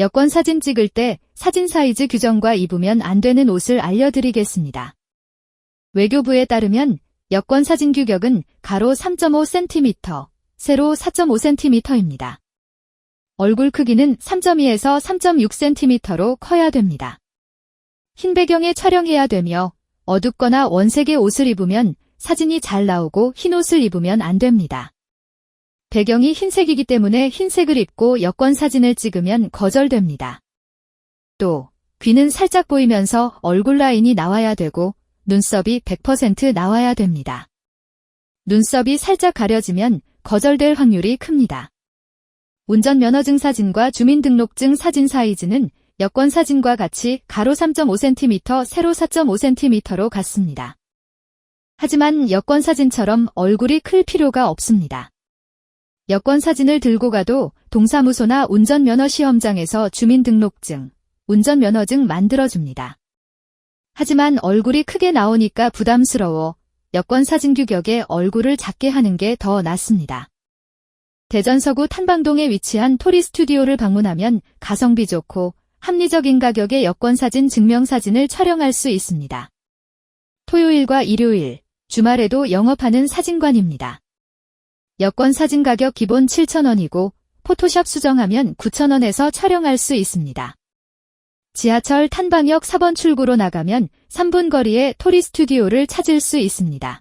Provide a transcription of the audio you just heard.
여권 사진 찍을 때 사진 사이즈 규정과 입으면 안 되는 옷을 알려드리겠습니다. 외교부에 따르면 여권 사진 규격은 가로 3.5cm, 세로 4.5cm입니다. 얼굴 크기는 3.2에서 3.6cm로 커야 됩니다. 흰 배경에 촬영해야 되며 어둡거나 원색의 옷을 입으면 사진이 잘 나오고 흰 옷을 입으면 안 됩니다. 배경이 흰색이기 때문에 흰색을 입고 여권 사진을 찍으면 거절됩니다. 또 귀는 살짝 보이면서 얼굴 라인이 나와야 되고 눈썹이 100% 나와야 됩니다. 눈썹이 살짝 가려지면 거절될 확률이 큽니다. 운전면허증 사진과 주민등록증 사진 사이즈는 여권 사진과 같이 가로 3.5cm, 세로 4.5cm로 같습니다. 하지만 여권 사진처럼 얼굴이 클 필요가 없습니다. 여권 사진을 들고 가도 동사무소나 운전면허 시험장에서 주민등록증, 운전면허증 만들어줍니다. 하지만 얼굴이 크게 나오니까 부담스러워 여권 사진 규격에 얼굴을 작게 하는 게 더 낫습니다. 대전 서구 탄방동에 위치한 토리 스튜디오를 방문하면 가성비 좋고 합리적인 가격의 여권 사진 증명 사진을 촬영할 수 있습니다. 토요일과 일요일, 주말에도 영업하는 사진관입니다. 여권 사진 가격 기본 7,000원이고 포토샵 수정하면 9,000원에서 촬영할 수 있습니다. 지하철 탄방역 4번 출구로 나가면 3분 거리에 토리 스튜디오를 찾을 수 있습니다.